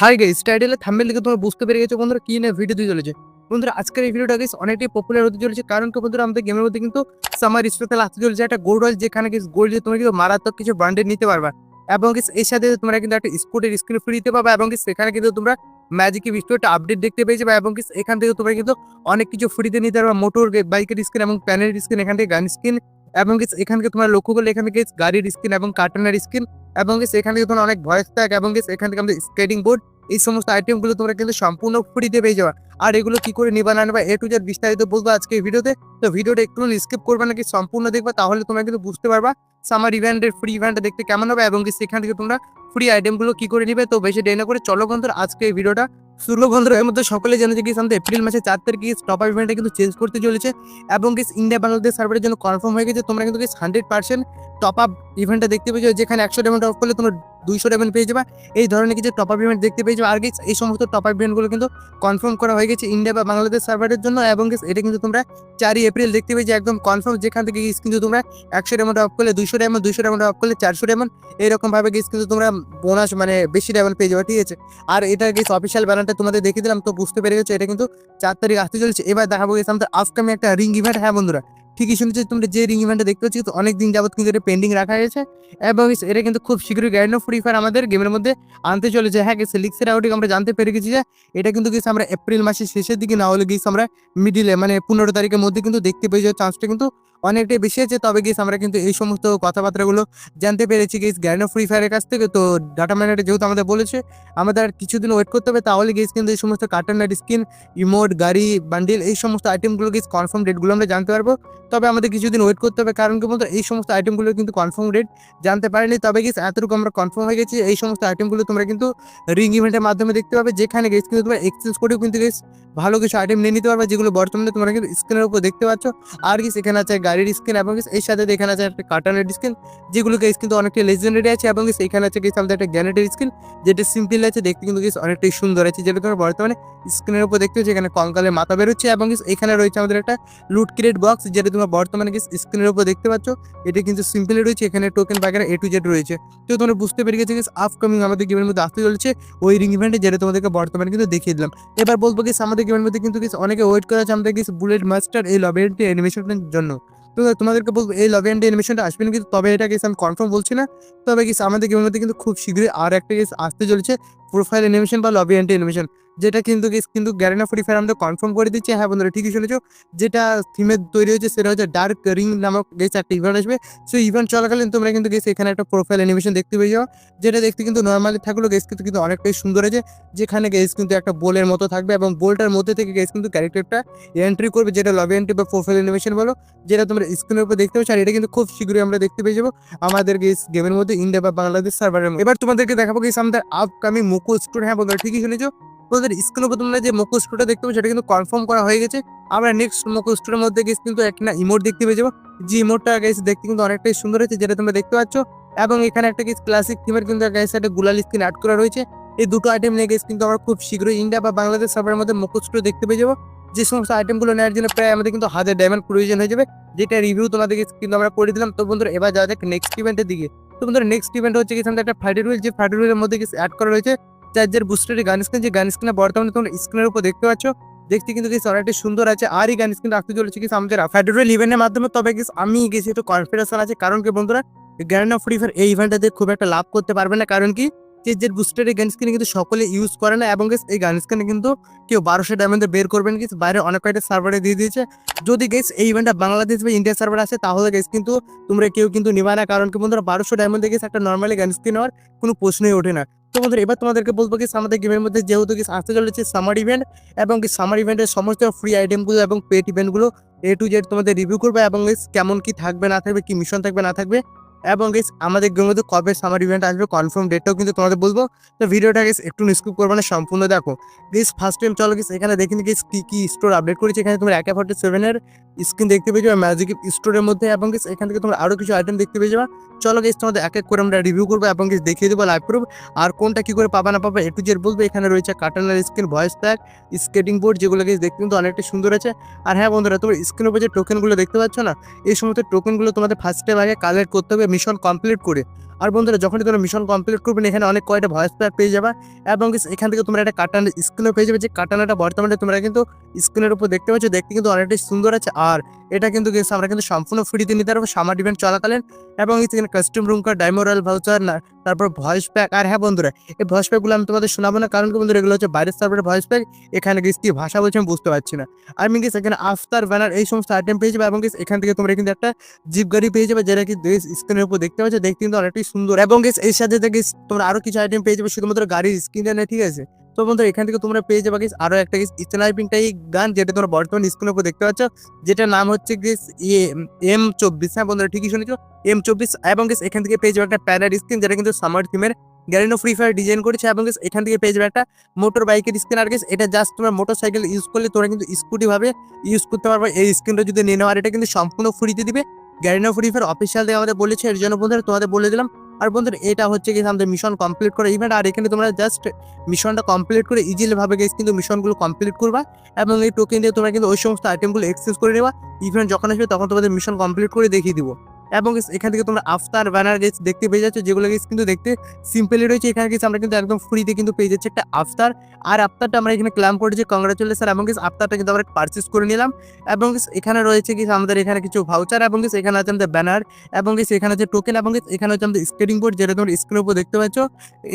Hi guys টাইটেলের thumbnail দেখে তোমরা বুঝতে পেরে গেছো বন্ধুরা কি না ভিডিও দিয়ে চলেছে। বন্ধুরা, আজকের এই ভিডিওটা গাইস অনেকটাই পপুলার হতে চলেছে কারণ কি বন্ধুরা, আমাদের গেমের মধ্যে কিন্তু সামার স্পেশাল আসতে চলেছে। একটা গোল্ড রয়েল যেখানে কি গোল্ড দিয়ে তোমরা কিন্তু মারাত্মক কিছু ব্র্যান্ডেড নিতে পারবা এবং এর সাথে তোমরা কিন্তু একটা স্পোর্টের স্ক্রিন ফ্রি দিতে পারবা এবং সেখানে কিন্তু তোমরা ম্যাজিকের একটা আপডেট দেখতে পেয়ে যাবে এবং এখান থেকে তোমরা কিন্তু অনেক কিছু ফ্রিতে নিতে পারবা। মোটর বাইকের স্ক্রিন এবং প্যানের স্ক্রিন এখান থেকে গান স্ক্রিন এবং এখান থেকে তোমরা লক্ষ্য করলে এখানে কি গাড়ির স্ক্রিন এবং কার্টনের স্ক্রিন এবং এখান থেকে তোমরা অনেক ভয়েস ট্যাগ এবং এখান থেকে আমাদের স্কেটিং বোর্ড এই সমস্ত আইটেমগুলো তোমরা কিন্তু সম্পূর্ণ ফ্রিতে পেয়ে যাবে। আর এগুলো কি করে নিবা না নেবা এ টু জেড বিস্তারিত বলব আজকে ভিডিওতে তো। ভিডিওটা একটু স্কিপ করবে নাকি সম্পূর্ণ দেখবা, তাহলে তোমরা কিন্তু বুঝতে পারবা সামার ইভেন্টের ফ্রি ইভেন্টটা দেখতে কেমন হবে এবং সেখান থেকে তোমরা ফ্রি আইটেমগুলো কি করে নিবে। তো বেশি দেরি না করে চলো বন্ধুরা আজকে এই ভিডিওটা শুরু বন্ধুরা এর মধ্যে সকলে জানে যে কি আমাদের এপ্রিল মাসে চার তারিখে টপ আপ ইভেন্টটা কিন্তু চেঞ্জ করতে চলেছে। এবং কি ইন্ডিয়া বাংলাদেশ সার্ভারের জন্য কনফার্ম হয়ে গেছে। তোমরা কিন্তু হান্ড্রেড পার্সেন্ট টপ আপ ইভেন্টটা দেখতে পেয়েছ যেখানে একশো ডায়মন্ড অফ করলে তোমরা দুইশো ডায়মন্ড পেয়ে যাবে। এই ধরনের কিছু টপ আপ ইভেন্ট দেখতে পেয়ে যাবে। আর গেছ এই সমস্ত টপ আপ ইভেন্টগুলো কিন্তু কনফার্ম করা হয়ে গেছে ইন্ডিয়া বা বাংলাদেশ সার্ভারের জন্য। এবং এটা কিন্তু তোমরা চারই এপ্রিল দেখতে পেয়েছ একদম কনফার্ম যেখান থেকে guys কিন্তু তোমরা একশো ডায়মন্ড অফ করলে দুইশো ডায়মন্ড দুইশো ডায়মন্ড অফ করলে চারশো ডায়মন্ড এরকম ভাবে গেছ কিন্তু তোমরা বোনাস মানে বেশি ডায়মন্ড পেয়ে যাবে, ঠিক আছে? আর এটা গেছ অফিসিয়াল ব্যানারটা তোমাদের দেখিয়ে দিলাম, তো বুঝতে পেরে গেছো, এটা কিন্তু চার তারিখ আসতে চলছে। এবার দেখাবো গেছে আমাদের আপকামিং একটা রিং ইভেন্ট হ্যাঁ বন্ধুরা ঠিকই শুনেছি, তোমরা যে রিং ইভেন্টটা দেখতে পাচ্ছি অনেক দিন যাবত কিন্তু এটা পেন্ডিং রাখা হয়েছে। এবং এটা কিন্তু খুব শীঘ্রই গ্যান্ড অফ ফ্রি ফায়ার আমাদের গেমের মধ্যে আনতে চলেছে। হ্যাঁ গেছে লিক্সের আউটিং আমরা জানতে পেরে গেছি যে, এটা কিন্তু গেছে আমরা এপ্রিল মাসের শেষের দিকে না হলে গেছি আমরা মিডিলে মানে পনেরো তারিখের মধ্যে কিন্তু দেখতে পেয়ে যাওয়ার চান্সটা কিন্তু অনেকটাই বেশি আছে তবে গেস আমরা কিন্তু এই সমস্ত কথাবার্তাগুলো জানতে পেরেছি গেস গ্যারেন্ড ফ্রি ফায়ারের কাছ থেকে। তো ডাটা ম্যানেজার যেহেতু আমাদের বলেছে, আমাদের কিছুদিন ওয়েট করতে হবে। তাহলে গেস কিন্তু এই সমস্ত কার্টন স্কিন ইমোট গাড়ি বান্ডিল এই সমস্ত আইটেমগুলো গেস কনফার্ম ডেটগুলো আমরা জানতে পারব। তবে আমাদের কিছুদিন ওয়েট করতে হবে। কারণ কি বলতো, এই সমস্ত আইটেমগুলো কিন্তু কনফার্ম রেট জানতে পারিনি। তবে গেস এতটুকু আমরা কনফার্ম হয়ে গেছি। এই সমস্ত আইটেমগুলো তোমরা কিন্তু রিং ইভেন্টের মাধ্যমে দেখতে পাবে। যেখানে গেস কিন্তু তোমরা এক্সচেঞ্জ করেও কিন্তু গেস ভালো কিছু আইটেম নিয়ে নিতে পারবে। যেগুলো বর্তমানে তোমরা কিন্তু স্ক্রিনের উপর দেখতে পাচ্ছ। আর কি এখানে আছে গাড়ির স্ক্রিন এবং এর সাথে এখানে আছে একটা কার্টনের স্ক্রিন যেগুলো গেস কিন্তু অনেকটা লেজেন্ডারি আছে এবং এখানে আছে গেস আমাদের একটা গ্যানেটের স্ক্রিন যেটা সিম্পল আছে, দেখতে কিন্তু গেস অনেকটাই সুন্দর আছে, যেটা তোমরা বর্তমানে স্ক্রিনের উপর দেখতে পাচ্ছ এখানে কঙ্কালের মাথা বেরোচ্ছে এবং এখানে রয়েছে আমাদের একটা লুট ক্রিয়েট বক্স যেটা তোমরা বর্তমানে গেস স্ক্রিনের উপর দেখতে পাচ্ছ, এটা কিন্তু সিম্পলি রয়েছে, এখানে টোকেন বাগেরা এ টু জেড রয়েছে। তো তোমরা বুঝতে পেরে গেছে গেস আপকামিং আমাদের গেমের মধ্যে আসতে চলেছে ওই রিং ইভেন্টে যেটা তোমাদেরকে বর্তমানে কিন্তু দেখিয়ে দিলাম। এবার বলব গেস আমাদের গেমের মধ্যে কিন্তু গেস অনেকে ওয়েট করা আছে আমাদের গেস বুলেট মাস্টার এই লবেন্টি অ্যানিমেশনের জন্য। তো তোমাদেরকে বলব, এই লভ অ্যান্ড অ্যানিমেশনটা আসবে না, কিন্তু তবে এটা গেস আমি কনফার্ম বলছি না। তবে গেস আমাদের গেমের মধ্যে কিন্তু খুব শীঘ্রই আর একটা কেস আসতে চলেছে প্রোফাইল অ্যানিমেশন বা লবি অ্যান্ড অ্যানিমেশন যেটা কিন্তু কিন্তু গ্যারেনা ফ্রি ফায়ার আমাদের কনফার্ম করে দিচ্ছে। হ্যাঁ বন্ধুরা, ঠিকই শুনেছো। যেটা থিমের তৈরি হয়েছে সেটা হচ্ছে ডার্ক রিং নামক গেস একটা ইভেন্ট আসবে। সেই ইভেন্ট চলাকালীন তোমরা কিন্তু গেস এখানে একটা প্রোফাইল অ্যানিমেশন দেখতে পেয়ে যাও। যেটা দেখতে কিন্তু নর্মালি থাকলেও গেস কিন্তু কিন্তু অনেকটাই সুন্দর আছে। যেখানে গেস কিন্তু একটা বোলের মতো থাকবে এবং বোলটার মধ্যে থেকে গেস কিন্তু ক্যারেক্টারটা এন্ট্রি করবে, যেটা লবি এন্ট্রি বা প্রোফাইল অ্যানিমেশন বলো, যেটা তোমরা স্ক্রিনের উপর দেখতে পাচ্ছ। আর এটা কিন্তু খুব শীঘ্রই আমরা দেখতে পেয়ে যাব আমাদের গেস গেমের মধ্যে ইন্ডিয়া বা বাংলাদেশ সার্ভারের এবার তোমাদেরকে দেখাবো গেস আমাদের আপকামিং মুকো স্টোর হ্যাঁ বন্ধুরা, ঠিকই শুনেছো। তোমাদের স্ক্রিনের উপর তোমরা যে মুকো স্টোরটা দেখতে পাচ্ছ সেটা কিন্তু কনফার্ম করা হয়ে গেছে। আমরা নেক্সট মুকো স্টোরের মধ্যে গেছি কিন্তু একটা ইমোট দেখতে পেয়ে যাব। যে ইমোটটা গেস দেখতে কিন্তু অনেকটাই সুন্দর হয়েছে, যেটা তোমরা দেখতে পাচ্ছ। এবং এখানে একটা গেস ক্লাসিক থিমের কিন্তু গেস একটা গুলাল স্ক্রিন অ্যাড করা রয়েছে। এই দুটো আইটেম নিয়ে গেস কিন্তু আমরা খুব শীঘ্রই ইন্ডিয়া বা বাংলাদেশ সার্ভারের মধ্যে স্টোর দেখতে পেয়ে যাব। যে সমস্ত আইটেমগুলো নেওয়ার জন্য প্রায় আমাদের কিন্তু হাজার ডায়মন্ড প্রয়োজন হয়ে যাবে। যেটা রিভিউ তোমাদেরকে কিন্তু আমরা করে দিলাম। তো বন্ধুরা, এবার যাওয়া যাক নেক্সট ইভেন্টের দিকে। তো বন্ধুরা নেক্সট ইভেন্ট হচ্ছে কি আমাদের একটা ফ্রাইডে রুল যে ফ্রাইডে রুলের মধ্যে কিছু অ্যাড করা রয়েছে। চার্জের বুস্টারের গান স্ক্রিন যে গান স্ক্রিনে বর্তমানে তোমরা স্ক্রিনের উপর দেখতে পাচ্ছ, দেখতে কিন্তু কিছু অনেকটা সুন্দর আছে, আর এই গান স্ক্রিন রাখতে চলেছে কিছু আমাদের ফেডারেল ইভেন্টের মাধ্যমে, তবে কিছু আমি গেছি একটু কনফিডেন্স আছে, কারণ কি বন্ধুরা গ্র্যান্ড অফ ফ্রি ফায়ার এই ইভেন্টটাতে খুব একটা লাভ করতে পারবে না, কারণ কি চেজের বুস্টারের গান স্ক্রিন কিন্তু সকলে ইউজ করে না, এবং এই গান স্ক্রিনে কিন্তু কেউ বারোশো ডায়মন্ডে বের করবেন কি বাইরে অনেক কয়েকটা সার্ভারে দিয়ে দিয়েছে, যদি গেস এই ইভেন্টটা বাংলাদেশ বা ইন্ডিয়া সার্ভার আছে তাহলে গেস কিন্তু তোমরা কেউ কিন্তু নিবা না, কারণ কি বন্ধুরা, বারোশো ডায়মন্ডে গেছে একটা নর্মালি গান স্ক্রিন হওয়ার কোনো প্রশ্নই ওঠে না। তো বন্ধুরা, এবার তোমাদেরকে বলব কি আমাদের গেমের মধ্যে যেহেতু কি আসতে চলেছে সামার ইভেন্ট এবং কি সামার ইভেন্টের সমস্ত ফ্রি আইটেমগুলো এবং পেট ইভেন্টগুলো এ টু জেড তোমাদের রিভিউ করবে, এবং কেমন কি থাকবে, না থাকবে, কি মিশন থাকবে, না থাকবে এবং গেস আমাদের গেমের মধ্যে কবে সামার ইভেন্ট আসবে কনফার্ম ডেটটাও কিন্তু তোমাদের বলব। তো ভিডিওটা গেস একটু স্কিপ করবে না, সম্পূর্ণ দেখো। গেস ফার্স্ট টাইম চলো গেস এখানে দেখিনি গেস কী কী স্টোর আপডেট করেছে? এখানে তোমরা একে ফর্টি সেভেনের স্ক্রিন দেখতে পেয়ে যাবে ম্যাজিক স্টোরের মধ্যে এবং গেস এখান থেকে তোমরা আরও কিছু আইটেম দেখতে পেয়ে যাবে। চলো গেস তোমাদের এক এক করে আমরা রিভিউ করব এবং গেস দেখিয়ে দেবো লাইভ প্রুফ আর কোনটা কী করে পাবা না পাবে একটু জেড বলব, এখানে রয়েছে কার্টনার screen voice pack skating board যেগুলো গেস দেখতে কিন্তু অনেকটা সুন্দর আছে। আর হ্যাঁ বন্ধুরা, তোমার স্ক্রিনের উপর যে টোকেনগুলো দেখতে পাচ্ছ না, এই সমস্ত টোকেনগুলো তোমাদের ফার্স্ট টাইম আগে কালেক্ট করতে হবে মিশন কমপ্লিট করে আর বন্ধুরা, যখনই তোমরা মিশন কমপ্লিট করবে এখানে অনেক কয়টা ভয়েস প্যাক পেয়ে যাবে এবং এখান থেকে তোমরা একটা কাটানা স্ক্রিনও পেয়ে যাবে। যে কাটানাটা বর্তমানে তোমরা কিন্তু স্ক্রিনের উপর দেখতে পাচ্ছ, দেখতে কিন্তু অনেকটাই সুন্দর আছে। আর এটা কিন্তু আমরা কিন্তু সম্পূর্ণ ফ্রিতে নিতে পারব সামার ইভেন্ট চলাকালীন। এবং এখানে কাস্টম রুম কার্ড ডাইমোরাল ভাউচার না, তারপর ভয়েস প্যাক আর হ্যাঁ বন্ধুরা, এই ভয়েস প্যাকগুলো আমি তোমাদের শোনাবো না, কারণ কি বন্ধুরা, এগুলো হচ্ছে বাইরের সার্ভারের ভয়েস প্যাক এখানে গেস কি ভাষা বলছে আমি বুঝতে পারছি না। আমি গেস এখানে আফতার ব্যানার এই সমস্ত আইটেম পেয়ে যাবে এবং এখান থেকে তোমরা কিন্তু একটা জিপ গাড়ি পেয়ে যাবে, যেটা কি স্ক্রিনের উপর দেখতে পাচ্ছ, দেখতে কিন্তু অনেকটাই সুন্দর। এবং এর সাথে থেকে তোমরা আরও কিছু আইটেম পেয়ে যাবে, শুধুমাত্র গাড়ির স্ক্রিনে নেই ঠিক আছে? তো বন্ধুরা, এখান থেকে তোমরা পেয়ে যাবে আরও একটা স্নাইপিং টাই গান, যেটা তোমরা বর্তমান স্ক্রিনের উপর দেখতে পাচ্ছ, যেটার নাম হচ্ছে গেস ইয়ে এম চব্বিশ। হ্যাঁ বন্ধুরা, ঠিকই শুনেছো? এম চব্বিশ। এবং এখান থেকে পেয়ে যাবে একটা প্যারার স্ক্রিন যেটা কিন্তু সামার থিমের গ্যারিনো ফ্রি ফায়ার ডিজাইন করেছে, এবং এখান থেকে পেয়ে যাবে একটা মোটর বাইকের স্ক্রিন আর এটা জাস্ট তোমার মোটর সাইকেল ইউজ করলে তোমরা কিন্তু স্কুটি ভাবে ইউজ করতে পারবে। এই স্ক্রিনটা যদি নিয়ে নাও, আর এটা কিন্তু সম্পূর্ণ ফ্রিতে দিবে। গ্যারিনো ফ্রি ফায়ার অফিসিয়াল থেকে আমাদের বলেছে, এর জন্য বন্ধুরা তোমাদের বলে দিলাম। আর বন্ধুরা, এটা হচ্ছে কি আমাদের মিশন কমপ্লিট করে ইভেন্ট আর এখানে তোমরা জাস্ট মিশনটা কমপ্লিট করে ইজিলিভাবে গেস কিন্তু মিশনগুলো কমপ্লিট করবা। এবং এই টোকেন দিয়ে তোমরা কিন্তু ওই সমস্ত আইটেমগুলো এক্সেস করে নেবা। ইভেন্ট যখন আসবে, তখন তোমাদের মিশন কমপ্লিট করে দেখিয়ে দিব। এবং এখান থেকে তোমরা আফতার ব্যানার গেস দেখতে পেয়ে যাচ্ছ যেগুলো গেস কিন্তু দেখতে সিম্পলি রয়েছে। এখানে গেছে আমরা কিন্তু একদম ফ্রিতে কিন্তু পেয়ে যাচ্ছি একটা আফতার। আর আফতারটা আমরা এখানে ক্লাম করেছি কংগ্রাচুলেশন এবং গেস আফতারটা কিন্তু আমরা পারচেস করে নিলাম। এবং এখানে রয়েছে কি আমাদের এখানে কিছু ভাউচার এবং guys, এখানে আছে আমাদের ব্যানার এবং guys, এখানে আছে টোকেন এবং এখানে হচ্ছে আমাদের স্কেটিং বোর্ড যেটা তোমরা স্ক্রিনের উপর দেখতে পাচ্ছ।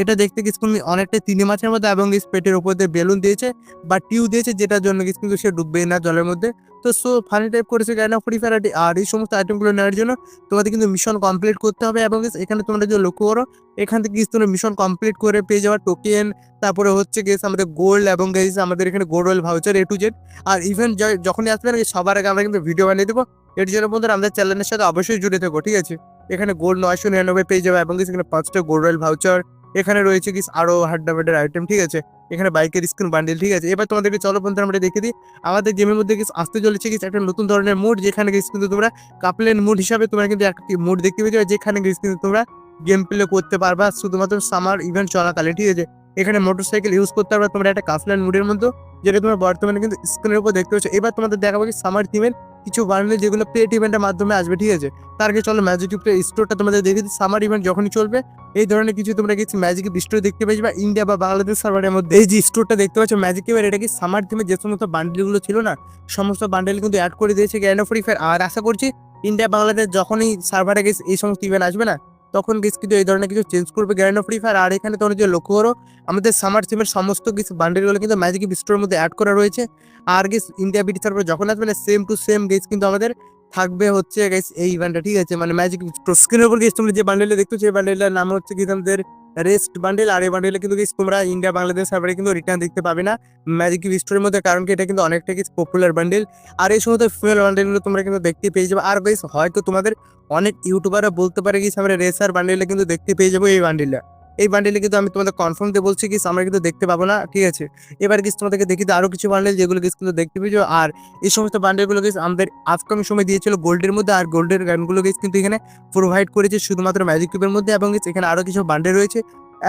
এটা দেখতে কিছু অনেকটা তিন মাছের মধ্যে এবং guys, পেটের উপর দিয়ে বেলুন দিয়েছে বা টিউ দিয়েছে যেটার জন্য guys কিন্তু সে ডুববে না জলের মধ্যে। তো সো ফানি টাইপ করেছে কেন ফ্রি ফায়ার আর এই সমস্ত আইটেমগুলো নেওয়ার জন্য তোমাদের কিন্তু মিশন কমপ্লিট করতে হবে এবং এখানে তোমরা যদি লক্ষ্য করো, এখান থেকে তোমরা মিশন কমপ্লিট করে পেয়ে যাওয়া টোকেন তারপরে হচ্ছে গেস আমাদের গোল্ড এবং গেস আমাদের এখানে gold royale voucher A to Z R event যখনই আসবে না সবার আগে আমরা কিন্তু ভিডিও বানিয়ে দেবো। এর জন্য বন্ধুরা আমাদের চ্যানেলের সাথে অবশ্যই জুড়ে থাকো, ঠিক আছে? এখানে গোল্ড নয়শো নিরানব্বই পেয়ে যাবে এবং এখানে পাঁচটা গোল্ড রয়েল ভাউচার এখানে রয়েছে কি আরও হাড্ডাবাডের আইটেম ঠিক আছে? এখানে বাইকের স্ক্রিন বান্ডেল ঠিক আছে? এবার তোমাদেরকে চলো বন্ধুরা আমরা দেখে দিই। আমাদের গেমের মধ্যে কিছু আসতে চলেছে কিছু একটা নতুন ধরনের মোড যেখানে গেস কিন্তু তোমরা কাপলেন মোড হিসাবে তোমরা কিন্তু একটি মোড দেখতে পেয়ে যাবে, যেখানে গেস কিন্তু তোমরা গেম প্লে করতে পারবা শুধুমাত্র সামার ইভেন্ট চলাকালে ঠিক আছে? এখানে মোটরসাইকেল ইউজ করতে পারবা তোমরা একটা কাফলান মোডের মধ্যে, যেটা তোমরা বর্তমানে কিন্তু স্ক্রিনের উপর দেখতে পাচ্ছ। এবার তোমাদের দেখাবো কি সামার থিমের কিছু বান্ডেল যেগুলো প্লেট ইভেন্টের মাধ্যমে আসবে, ঠিক আছে? তার আগে চলো ম্যাজিক প্লে স্টোরটা তোমাদের দেখে দিচ্ছি সামার ইভেন্ট যখনই চলবে, এই ধরনের কিছু তোমরা কিছু ম্যাজিক স্টোর দেখতে পাচ্ছি বা ইন্ডিয়া বা বাংলাদেশ সার্ভারের মধ্যে এই যে স্টোরটা দেখতে পাচ্ছ ম্যাজিক এবার এটা কি সামার থিমে যে সমস্ত বান্ডেলগুলো ছিল না, সমস্ত বান্ডেল কিন্তু অ্যাড করে দিয়েছে গ্যান্ড ফ্রি ফায়ার আর আশা করছি ইন্ডিয়া বাংলাদেশ যখনই সার্ভারে গেছে এই সমস্ত ইভেন্ট আসবে না তখন গেস কিন্তু এই ধরনের কিছু চেঞ্জ করবে গ্যারেন্ড ফ্রি ফায়ার আর এখানে তোমরা যদি লক্ষ্য করো, আমাদের সামার সিমের সমস্ত কিছু বান্ডেলগুলো কিন্তু ম্যাজিক স্টোরের মধ্যে অ্যাড করা রয়েছে। আর গেস ইন্ডিয়া বিটি সার্ভার যখন আসবে সেম টু সেম গেস কিন্তু আমাদের থাকবে হচ্ছে গেস এই ইভেন্টটা ঠিক আছে? মানে ম্যাজিক স্ক্রিনের উপর গেস তোমরা যে বান্ডেলটা দেখছ সেই বান্ডেলটার নাম হচ্ছে কি তোমাদের রেস্ট বান্ডেল আর এই বান্ডেলে কিন্তু তোমরা ইন্ডিয়া, বাংলাদেশ সার্ভারে কিন্তু রিটার্ন দেখতে পাবে না। ম্যাজিক স্টোরের মধ্যে, কারণ কি এটা কিন্তু অনেকটা কিছু পপুলার বান্ডেল আর এই সমস্ত ফিমেল বান্ডেলগুলো তোমরা কিন্তু দেখতে পেয়ে যাবে। আর বেশ হয়তো তোমাদের অনেক ইউটিউবাররা বলতে পারে কি আমরা রেসার বান্ডেলে কিন্তু দেখতে পেয়ে যাব এই বান্ডেলটা এই বান্ডেলে কিন্তু আমি তোমাদের কনফার্ম দিয়ে বলছি কি, আমরা কিন্তু দেখতে পাবো না, ঠিক আছে? এবার কিছু তোমাদেরকে দেখি আরও কিছু বান্ডেল যেগুলো কিছু কিন্তু দেখতে পেয়েছ। আর এই সমস্ত বান্ডেলগুলো গেছে আমাদের আপকামিং সময় দিয়েছিল গোল্ডের মধ্যে, আর গোল্ডের গানগুলো গেছে কিন্তু এখানে প্রোভাইড করেছে শুধুমাত্র ম্যাজিক কিউবের মধ্যে, এবং এখানে আরও কিছু বান্ডেল রয়েছে।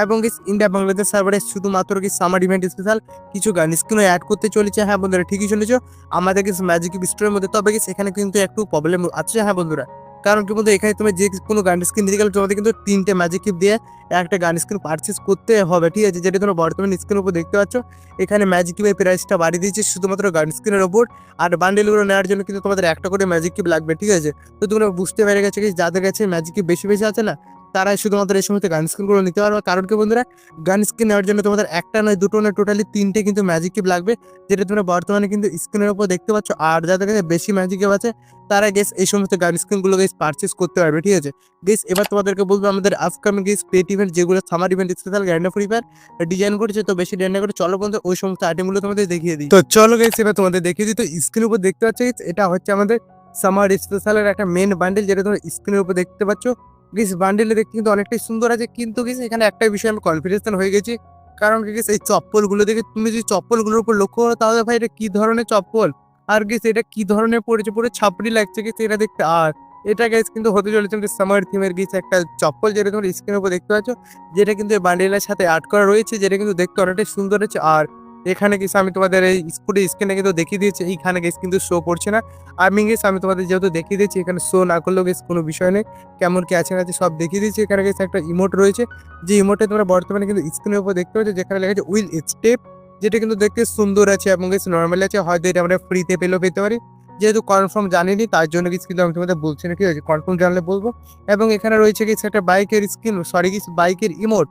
এবং ইন্ডিয়া বাংলাদেশ সার্ভারে শুধুমাত্র কি সামার ইভেন্ট স্পেশাল কিছু গান স্ক্রিনও অ্যাড করতে চলেছে। হ্যাঁ বন্ধুরা, ঠিকই শুনেছো। আমাদের কিছু ম্যাজিক স্টোরের মধ্যে, তবে গেছে এখানে কিন্তু একটু প্রবলেম আছে। হ্যাঁ বন্ধুরা। কারণ কি বলতো, এখানে তুমি যে কোনো গান স্ক্রিন নিতে গেলে তোমাদের কিন্তু তিনটে ম্যাজিক কিপ দিয়ে একটা গান স্ক্রিন পারচেস করতে হবে, ঠিক আছে? যেটা তোমরা বর্তমান স্ক্রিনের উপর দেখতে পাচ্ছ, এখানে ম্যাজিক কিপের প্রাইসটা বাড়িয়ে দিয়েছে শুধুমাত্র গান স্ক্রিনের ওপর আর বান্ডেলগুলো নেওয়ার জন্য কিন্তু তোমাদের একটা করে ম্যাজিক কিপ লাগবে, ঠিক আছে? তো তোমরা বুঝতে পেরে গেছে কি যাদের কাছে ম্যাজিক কিপ বেশি বেশি আছে না তারাই শুধুমাত্র এই সমস্ত গান স্ক্রিনগুলো নিতে পারবে। কারণ কি বন্ধুরা, গান স্ক্রিন নেওয়ার জন্য তোমাদের একটা নয়, দুটো নয় টোটালি তিনটে কিন্তু ম্যাজিক কিপ লাগবে, যেটা তোমরা বর্তমানে কিন্তু স্ক্রিনের উপর দেখতে পাচ্ছ। আর যাদের কাছে বেশি ম্যাজিক কিপ আছে, তারা গেস এই সমস্ত গান স্ক্রিনগুলো গেস পারচেস করতে পারবে, ঠিক আছে? গেস এবার তোমাদেরকে বলব, আমাদের আপকামিং গেস পেট ইভেন্ট যেগুলো সামার ইভেন্ট স্পেশাল গ্যান্ড ফ্রি ফায়ার ডিজাইন করেছে, তো বেশি ডিজাইন করে চলো বন্ধু ওই সমস্ত আইটেমগুলো তোমাদের দেখিয়ে দিই। তো চলো গেস এবার তোমাদের দেখিয়ে দিই, তো স্ক্রিনের উপর দেখতে পাচ্ছ এটা হচ্ছে আমাদের সামার স্পেশালের একটা মেন বান্ডেল যেটা তোমরা স্ক্রিনের উপর দেখতে পাচ্ছ। গেস বান্ডেলে দেখতে কিন্তু অনেকটাই সুন্দর আছে, কিন্তু গেস এখানে একটাই বিষয় আমি কনফিডেন্স হয়ে গেছি। কারণ কি গেস এই চপ্পলগুলো দেখে তুমি যদি চপ্পলগুলোর উপর লক্ষ্য করো, তাহলে ভাই এটা কি ধরনের চপ্পল? আর গেস এটা কি ধরনের পড়েছে? পুরো ছাপড়ি লাগছে গেস এটা দেখতে। আর এটা গেস কিন্তু হতে চলেছে আমাদের সামার থিমের গেছে একটা চপ্পল যেটা তোমরা স্ক্রিনের উপর দেখতে পাচ্ছ, যেটা কিন্তু এই বান্ডেলের সাথে আর্ট করা রয়েছে, যেটা কিন্তু দেখতে অনেকটাই সুন্দর হচ্ছে। আর এখানে কিছু আমি তোমাদের এই স্কুটি স্ক্রিনে কিন্তু দেখিয়ে দিয়েছি, এইখানে গেস কিন্তু শো করছে না। আমি গেস আমি তোমাদের যেহেতু দেখিয়ে দিয়েছি, এখানে শো না করলেও গেস কোনো বিষয় নেই। কেমন কি আছে না আছে সব দেখিয়ে দিয়েছি। এখানে গেছে একটা ইমোট রয়েছে, যে ইমোটে তোমরা বর্তমানে কিন্তু স্ক্রিনের উপর দেখতে পাচ্ছ, যেখানে লেখা আছে উইল স্টেপ যেটা কিন্তু দেখতে সুন্দর আছে এবং গেছে নর্মাল আছে। হয়তো এটা আমরা ফ্রিতে পেলেও পেতে পারি। যেহেতু কনফার্ম জানিনি, তার জন্য কিছু কিন্তু আমি তোমাদের বলছি না কি আছে কনফার্ম জানলে বলব। এবং এখানে রয়েছে কিছু একটা বাইকের স্ক্রিন সরি কিছু বাইকের ইমোট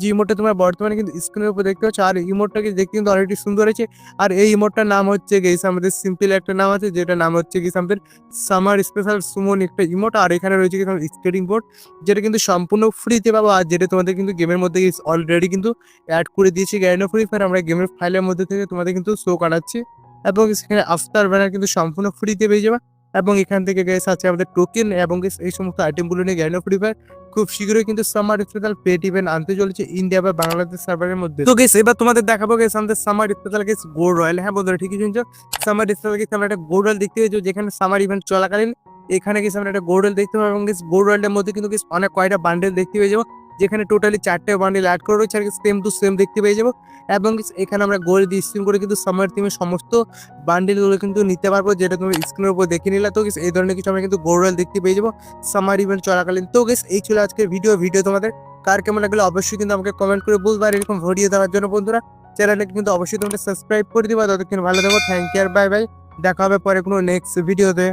যে ইমোটটা তোমরা বর্তমানে কিন্তু স্ক্রিনের উপর দেখতে পাচ্ছ, আর ইমোটটা ইমোটটাকে দেখতে কিন্তু অনেকটি সুন্দর হয়েছে। আর এই ইমোটটার নাম হচ্ছে গেস আমাদের সিম্পল একটা নাম আছে যেটা নাম হচ্ছে গেস আমাদের সামার স্পেশাল সুমন একটা ইমোট আর এখানে রয়েছে কিছু স্কেটিং বোর্ড যেটা কিন্তু সম্পূর্ণ ফ্রিতে পাবো। আর যেটা তোমাদের কিন্তু গেমের মধ্যে অলরেডি কিন্তু অ্যাড করে দিয়েছি গ্যারেন্ড ফ্রি ফায়ার আমরা গেমের ফাইলের মধ্যে থেকে তোমাদের কিন্তু শো করাচ্ছি। এবং সেখানে আফতার ব্যানার কিন্তু সম্পূর্ণ ফ্রিতে পেয়ে যাবে। এবং এখান থেকে গেস আছে আমাদের টোকেন এবং এই সমস্ত আইটেমগুলো নিয়ে গ্যারেন্ড ফ্রি ফায়ার খুব শীঘ্রই কিন্তু সামার স্পেশাল পেট ইভেন্ট আনতে চলেছে ইন্ডিয়া বা বাংলাদেশ সার্ভারের মধ্যে। তো গেস এবার তোমাদের দেখাবো গেস আমাদের summer special guys gold royale হ্যাঁ বন্ধুরা, ঠিকই শুনছো? সামার স্পেশাল গেস আমরা একটা গোল্ড রয়্যাল দেখতে পেয়েছ, যেখানে সামার ইভেন্ট চলাকালীন। এখানে গেছে আমরা একটা গোল্ড রয়্যাল দেখতে পাবো এবং গেস গোল্ড রয়্যালের মধ্যে কিন্তু অনেক কয়টা বান্ডেল দেখতে পেয়ে যাব। যেখানে টোটালি চারটে বান্ডেল অ্যাড করা রয়েছে, আর সেম টু সেম দেখতে পেয়ে যাব। এবং এখানে আমরা গোল্ড দিয়ে স্ক্রিন করে কিন্তু সামার টিমের সমস্ত বান্ডেলগুলো কিন্তু নিতে পারব, যেটা তুমি স্ক্রিনের উপর দেখে নিলে। তো guys, এই ধরনের কিছু আমরা কিন্তু গোল্ড দেখতে পেয়ে যাব সামার ইভেন্ট চলাকালীন। তো গেস এই ছিল আজকের ভিডিও ভিডিও তোমাদের কার কেমন লাগল অবশ্যই কিন্তু আমাকে কমেন্ট করে বলব। আর এরকম ভিডিও দেওয়ার জন্য বন্ধুরা চ্যানেলটাকে কিন্তু অবশ্যই তোমরা সাবস্ক্রাইব করে দিবা। ততক্ষণ ভালো থাকো থ্যাংক ইউ আর বাই বাই দেখা হবে পরে কোনো নেক্সট ভিডিওতে